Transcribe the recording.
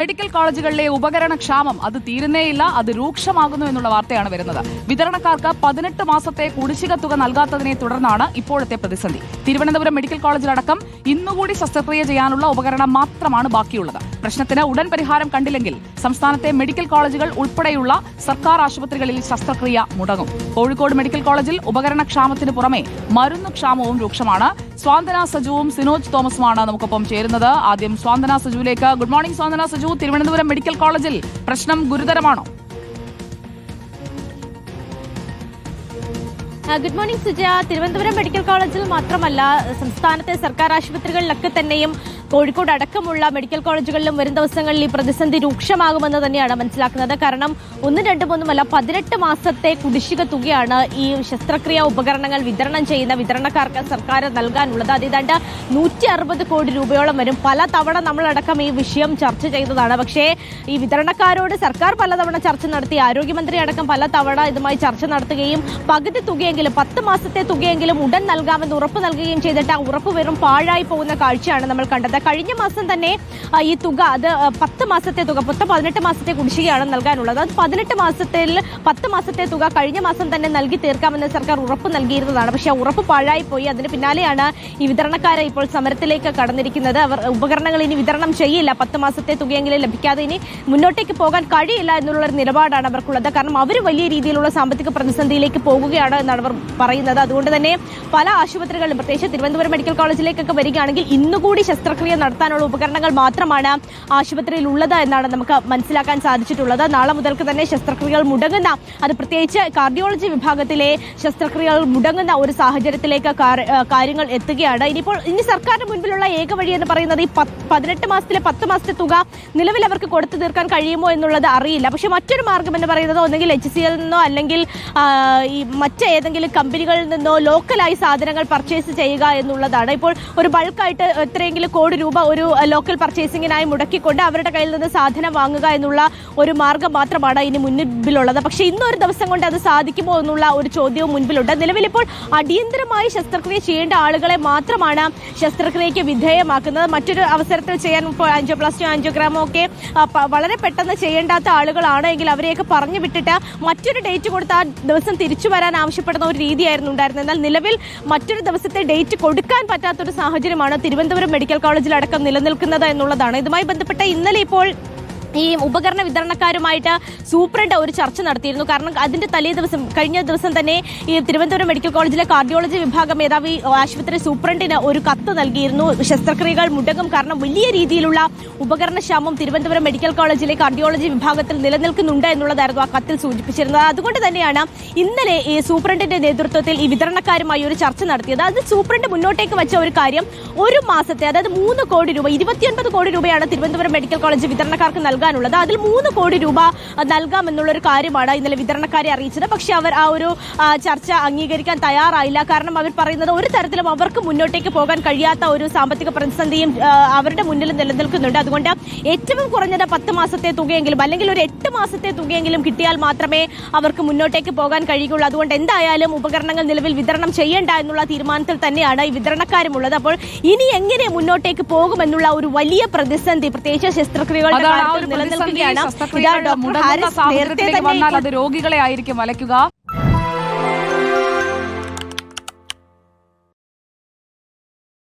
Medical കോളേജുകളിലെ ഉപകരണ ക്ഷാമം അത് തീരുന്നേയില്ല അത് രൂക്ഷമാകുന്നു എന്നുള്ള വാർത്തയാണ് വരുന്നത്. വിതരണക്കാർക്ക് പതിനെട്ട് മാസത്തെ കുടിശ്ശിക തുക നൽകാത്തതിനെ തുടർന്നാണ് ഇപ്പോഴത്തെ പ്രതിസന്ധി. തിരുവനന്തപുരം മെഡിക്കൽ കോളേജിലടക്കം ഇന്നുകൂടി ശസ്ത്രക്രിയ ചെയ്യാനുള്ള ഉപകരണം മാത്രമാണ് ബാക്കിയുള്ളത്. പ്രശ്നത്തിന് ഉടൻ പരിഹാരം കണ്ടില്ലെങ്കിൽ സംസ്ഥാനത്തെ മെഡിക്കൽ കോളേജുകൾ ഉൾപ്പെടെയുള്ള സർക്കാർ ആശുപത്രികളിൽ ശസ്ത്രക്രിയ മുടങ്ങും. കോഴിക്കോട് മെഡിക്കൽ കോളേജിൽ ഉപകരണ ക്ഷാമത്തിന് പുറമെ മരുന്ന് ക്ഷാമവും രൂക്ഷമാണ്. സ്വാന്തന സജുവും സിനോജ് തോമസുമാണ് നമുക്കൊപ്പം ചേരുന്നത്. ആദ്യം Swanthana സജുവിലേക്ക്. Good morning Swanthana Saju. Thiruvananthapuram medical കോളേജിൽ പ്രശ്നം ഗുരുതരമാണോ? Good morning Suja. Thiruvananthapuram medical കോളേജിൽ മാത്രമല്ല സംസ്ഥാനത്തെ സർക്കാർ ആശുപത്രികളിലൊക്കെ തന്നെയും കോഴിക്കോട് അടക്കമുള്ള മെഡിക്കൽ കോളേജുകളിലും വരും ദിവസങ്ങളിൽ ഈ പ്രതിസന്ധി രൂക്ഷമാകുമെന്ന് തന്നെയാണ് മനസ്സിലാക്കുന്നത്. കാരണം ഒന്നും രണ്ടും ഒന്നുമല്ല പതിനെട്ട് മാസത്തെ കുടിശ്ശിക തുകയാണ് ഈ ശസ്ത്രക്രിയ ഉപകരണങ്ങൾ വിതരണം ചെയ്യുന്ന വിതരണക്കാർക്ക് സർക്കാർ നൽകാനുള്ളത്. അത് ഏതാണ്ട് നൂറ്റി അറുപത് കോടി രൂപയോളം വരും. പല തവണ നമ്മളടക്കം ഈ വിഷയം ചർച്ച ചെയ്തതാണ്. പക്ഷേ ഈ വിതരണക്കാരോട് സർക്കാർ പലതവണ ചർച്ച നടത്തി ആരോഗ്യമന്ത്രി അടക്കം പലതവണ ഇതുമായി ചർച്ച നടത്തുകയും പകുതി തുകയെങ്കിലും പത്ത് മാസത്തെ തുകയെങ്കിലും ഉടൻ നൽകാമെന്ന് ഉറപ്പ് നൽകുകയും ചെയ്തിട്ട് ആ ഉറപ്പ് വെറും പാഴായി പോകുന്ന കാഴ്ചയാണ് നമ്മൾ കണ്ടത്. കഴിഞ്ഞ മാസം തന്നെ ഈ തുക അത് പത്ത് മാസത്തെ തുക പത്ത് പതിനെട്ട് മാസത്തെ കുടിശ്ശികയാണ് നൽകാനുള്ളത്. അത് പതിനെട്ട് മാസത്തിൽ പത്ത് മാസത്തെ തുക കഴിഞ്ഞ മാസം തന്നെ നൽകി തീർക്കാമെന്ന് സർക്കാർ ഉറപ്പ് നൽകിയിരുന്നതാണ്. പക്ഷേ ആ ഉറപ്പ് പാഴായി പോയി. അതിന് പിന്നാലെയാണ് ഈ വിതരണക്കാരെ ഇപ്പോൾ സമരത്തിലേക്ക് കടന്നിരിക്കുന്നത്. അവർ ഉപകരണങ്ങൾ ഇനി വിതരണം ചെയ്യില്ല. പത്ത് മാസത്തെ തുകയെങ്കിലും ലഭിക്കാതെ ഇനി മുന്നോട്ടേക്ക് പോകാൻ കഴിയില്ല എന്നുള്ള ഒരു നിലപാടാണ് അവർക്കുള്ളത്. കാരണം അവർ വലിയ രീതിയിലുള്ള സാമ്പത്തിക പ്രതിസന്ധിയിലേക്ക് പോകുകയാണ് എന്നാണ് അവർ പറയുന്നത്. അതുകൊണ്ട് തന്നെ പല ആശുപത്രികളിലും പ്രത്യേകിച്ച് തിരുവനന്തപുരം മെഡിക്കൽ കോളേജിലേക്കൊക്കെ വരികയാണെങ്കിൽ ഇന്നുകൂടി ശസ്ത്രക്രിയ നടത്താനുള്ള ഉപകരണങ്ങൾ മാത്രമാണ് ആശുപത്രിയിൽ ഉള്ളത് എന്നാണ് നമുക്ക് മനസ്സിലാക്കാൻ സാധിച്ചിട്ടുള്ളത്. നാളെ മുതൽക്ക് തന്നെ ശസ്ത്രക്രിയകൾ മുടങ്ങുന്ന അത് പ്രത്യേകിച്ച് കാർഡിയോളജി വിഭാഗത്തിലെ ശസ്ത്രക്രിയകൾ മുടങ്ങുന്ന ഒരു സാഹചര്യത്തിലേക്ക് കാര്യങ്ങൾ എത്തുകയാണ്. ഇനിയിപ്പോൾ ഇനി സർക്കാരിന് മുൻപിലുള്ള ഏക വഴി എന്ന് പറയുന്നത് ഈ പതിനെട്ട് മാസത്തിലെ പത്ത് മാസത്തെ തുക നിലവിൽ അവർക്ക് കൊടുത്തു തീർക്കാൻ കഴിയുമോ എന്നുള്ളത് അറിയില്ല. പക്ഷെ മറ്റൊരു മാർഗം എന്ന് പറയുന്നത് ഒന്നെങ്കിൽ എച്ച് സി നിന്നോ അല്ലെങ്കിൽ ഈ മറ്റേതെങ്കിലും കമ്പനികളിൽ നിന്നോ ലോക്കലായി സാധനങ്ങൾ പർച്ചേസ് ചെയ്യുക എന്നുള്ളതാണ്. ഇപ്പോൾ ഒരു ബൾക്കായിട്ട് എത്രയെങ്കിലും കോടി രൂപ ഒരു ലോക്കൽ പർച്ചേസിങ്ങിനായി മുടക്കിക്കൊണ്ട് അവരുടെ കയ്യിൽ നിന്ന് സാധനം വാങ്ങുക എന്നുള്ള ഒരു മാർഗം മാത്രമാണ് ഇനി മുൻപിലുള്ളത് പക്ഷേ ഇന്നൊരു ദിവസം കൊണ്ട് അത് സാധിക്കുമോ എന്നുള്ള ഒരു ചോദ്യവും മുൻപിലുണ്ട്. നിലവിൽ ഇപ്പോൾ അടിയന്തരമായി ശസ്ത്രക്രിയ ചെയ്യേണ്ട ആളുകളെ മാത്രമാണ് ശസ്ത്രക്രിയയ്ക്ക് വിധേയമാക്കുന്നത്. മറ്റൊരു അവസരത്തിൽ ചെയ്യാൻ ഇപ്പോൾ ഒക്കെ ഗ്രാമോ ഒക്കെ വളരെ പെട്ടെന്ന് ചെയ്യേണ്ടാത്ത ആളുകളാണ്. എങ്കിൽ അവരെയൊക്കെ പറഞ്ഞു വിട്ടിട്ട് മറ്റൊരു ഡേറ്റ് കൊടുത്ത് ആ ദിവസം തിരിച്ചു വരാൻ ആവശ്യപ്പെടുന്ന ഒരു രീതിയായിരുന്നു ഉണ്ടായിരുന്നത്. എന്നാൽ നിലവിൽ മറ്റൊരു ദിവസത്തെ ഡേറ്റ് കൊടുക്കാൻ പറ്റാത്തൊരു സാഹചര്യമാണ് തിരുവനന്തപുരം മെഡിക്കൽ കോളേജിലടക്കം നിലനിൽക്കുന്നത് എന്നുള്ളതാണ്. ഇതുമായി ബന്ധപ്പെട്ട് ഇന്നലെ ഇപ്പോൾ ഈ ഉപകരണ വിതരണക്കാരുമായിട്ട് സൂപ്രണ്ട് ഒരു ചർച്ച നടത്തിയിരുന്നു. കാരണം അതിന്റെ തലേ ദിവസം കഴിഞ്ഞ ദിവസം തന്നെ ഈ തിരുവനന്തപുരം മെഡിക്കൽ കോളേജിലെ കാർഡിയോളജി വിഭാഗം മേധാവി ആശുപത്രി സൂപ്രണ്ടിന് ഒരു കത്ത് നൽകിയിരുന്നു. ശസ്ത്രക്രിയകൾ മുടങ്ങും കാരണം വലിയ രീതിയിലുള്ള ഉപകരണക്ഷാമം തിരുവനന്തപുരം മെഡിക്കൽ കോളേജിലെ കാർഡിയോളജി വിഭാഗത്തിൽ നിലനിൽക്കുന്നുണ്ട് എന്നുള്ളതായിരുന്നു ആ കത്തിൽ സൂചിപ്പിച്ചിരുന്നത്. അതുകൊണ്ട് തന്നെയാണ് ഇന്നലെ ഈ സൂപ്രണ്ടിന്റെ നേതൃത്വത്തിൽ ഈ വിതരണക്കാരുമായി ഒരു ചർച്ച നടത്തിയത്. അത് സൂപ്രണ്ട് മുന്നോട്ടേക്ക് വെച്ച ഒരു കാര്യം ഒരു മാസത്തെ അതായത് മൂന്ന് കോടി രൂപ ഇരുപത്തിയൊൻപത് കോടി രൂപയാണ് തിരുവനന്തപുരം മെഡിക്കൽ കോളേജ് വിതരണക്കാർക്ക് നൽകാനുള്ളത്. അതിൽ മൂന്ന് കോടി രൂപ അഹ്, നൽകാമെന്നുള്ള ഒരു കാര്യമാണ് ഇന്നലെ വിതരണക്കാരെ അറിയിച്ചത്. പക്ഷേ അവർ ആ ഒരു ചർച്ച അംഗീകരിക്കാൻ തയ്യാറായില്ല. കാരണം അവർ പറയുന്നത് ഒരു തരത്തിലും അവർക്ക് മുന്നോട്ടേക്ക് പോകാൻ കഴിയാത്ത ഒരു സാമ്പത്തിക പ്രതിസന്ധിയും അവരുടെ മുന്നിൽ നിലനിൽക്കുന്നുണ്ട്. അതുകൊണ്ട് ഏറ്റവും കുറഞ്ഞത് പത്ത് മാസത്തെ തുകയെങ്കിലും അല്ലെങ്കിൽ ഒരു എട്ട് മാസത്തെ തുകയെങ്കിലും കിട്ടിയാൽ മാത്രമേ അവർക്ക് മുന്നോട്ടേക്ക് പോകാൻ കഴിയുകയുള്ളൂ. അതുകൊണ്ട് എന്തായാലും ഉപകരണങ്ങൾ നിലവിൽ വിതരണം ചെയ്യേണ്ട എന്നുള്ള തീരുമാനത്തിൽ തന്നെയാണ് ഈ വിതരണക്കാരുമുള്ളത് അപ്പോൾ ഇനി എങ്ങനെ മുന്നോട്ടേക്ക് പോകുമെന്നുള്ള ഒരു വലിയ പ്രതിസന്ധി പ്രത്യേകിച്ച് ശസ്ത്രക്രിയകളുടെ നിലനിൽക്കുകയാണ്. ഇതാണ് ഡോക്ടർ ഹാരിസ് നേരത്തെ തന്നെ വന്നാൽ അത് രോഗികളെ ആയിരിക്കും വലയ്ക്കുക.